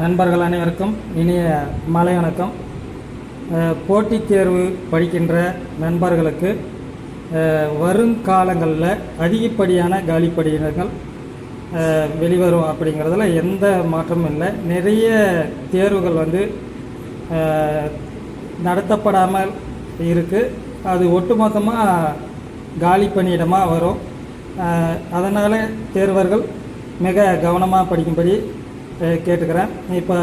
நண்பர்கள் அனைவருக்கும் இனிய மாலை வணக்கம். போட்டித் தேர்வு படிக்கின்ற நண்பர்களுக்கு வருங்காலங்களில் அதிகப்படியான காலிப்படியினர்கள் வெளிவரும் அப்படிங்கிறதுல எந்த மாற்றமும் இல்லை. நிறைய தேர்வுகள் வந்து நடத்தப்படாமல் இருக்குது அது ஒட்டுமொத்தமாக காலி பணியிடமாக வரும் அதனால் தேர்வர்கள் மிக கவனமாக படிக்கும்படி கேட்டுக்கிறேன். இப்போ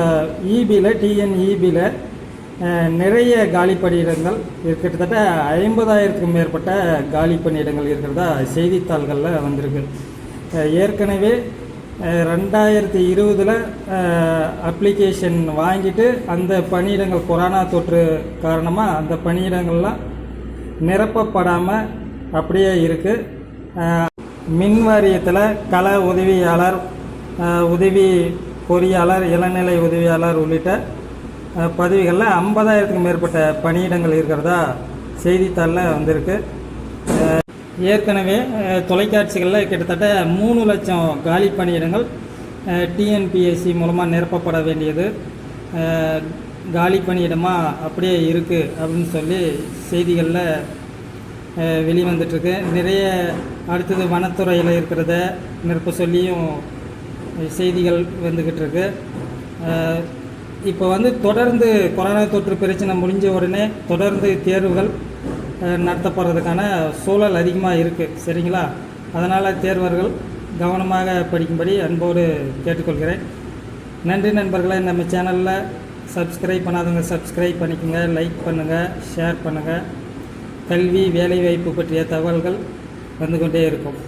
இபியில் டிஎன்இபியில் நிறைய காலி பணியிடங்கள் கிட்டத்தட்ட ஐம்பதாயிரத்துக்கும் மேற்பட்ட காலி பணியிடங்கள் இருக்கிறதா செய்தித்தாள்களில் வந்திருக்கு. ஏற்கனவே ரெண்டாயிரத்தி இருபதில் அப்ளிகேஷன் வாங்கிட்டு அந்த பணியிடங்கள் கொரோனா தொற்று காரணமாக அந்த பணியிடங்கள்லாம் நிரப்பப்படாமல் அப்படியே இருக்குது மின் வாரியத்தில் கள உதவியாளர் உதவி பொறியாளர் இளநிலை உதவியாளர் உள்ளிட்ட பதவிகளில் ஐம்பதாயிரத்துக்கும் மேற்பட்ட பணியிடங்கள் இருக்கிறதா செய்தித்தாளில் வந்திருக்கு. ஏற்கனவே தொலைக்காட்சிகளில் கிட்டத்தட்ட மூணு லட்சம் காலி பணியிடங்கள் டிஎன்பிஎஸ்சி மூலமாக நிரப்பப்பட வேண்டியது. காலி பணியிடமாக அப்படியே இருக்குது அப்படின்னு சொல்லி செய்திகளில் வெளிவந்துட்டுருக்கு நிறைய அடுத்தது வனத்துறையில் இருக்கிறத நிரப்ப சொல்லியும் செய்திகள் வந்துக்கிட்டு இருக்கு. இப்போ வந்து தொடர்ந்து கொரோனா தொற்று பிரச்சனை முடிஞ்ச உடனே தொடர்ந்து தேர்வுகள் நடத்தப்படுறதுக்கான சூழல் அதிகமாக இருக்குது சரிங்களா? அதனால் தேர்வர்கள் கவனமாக படிக்கும்படி அன்போடு கேட்டுக்கொள்கிறேன். நன்றி நண்பர்களே நம்ம சேனலில் சப்ஸ்கிரைப் பண்ணாதவங்க சப்ஸ்கிரைப் பண்ணிக்கோங்க லைக் பண்ணுங்கள் ஷேர் பண்ணுங்கள் கல்வி வேலைவாய்ப்பு பற்றிய தகவல்கள் வந்து கொண்டே இருக்கும்.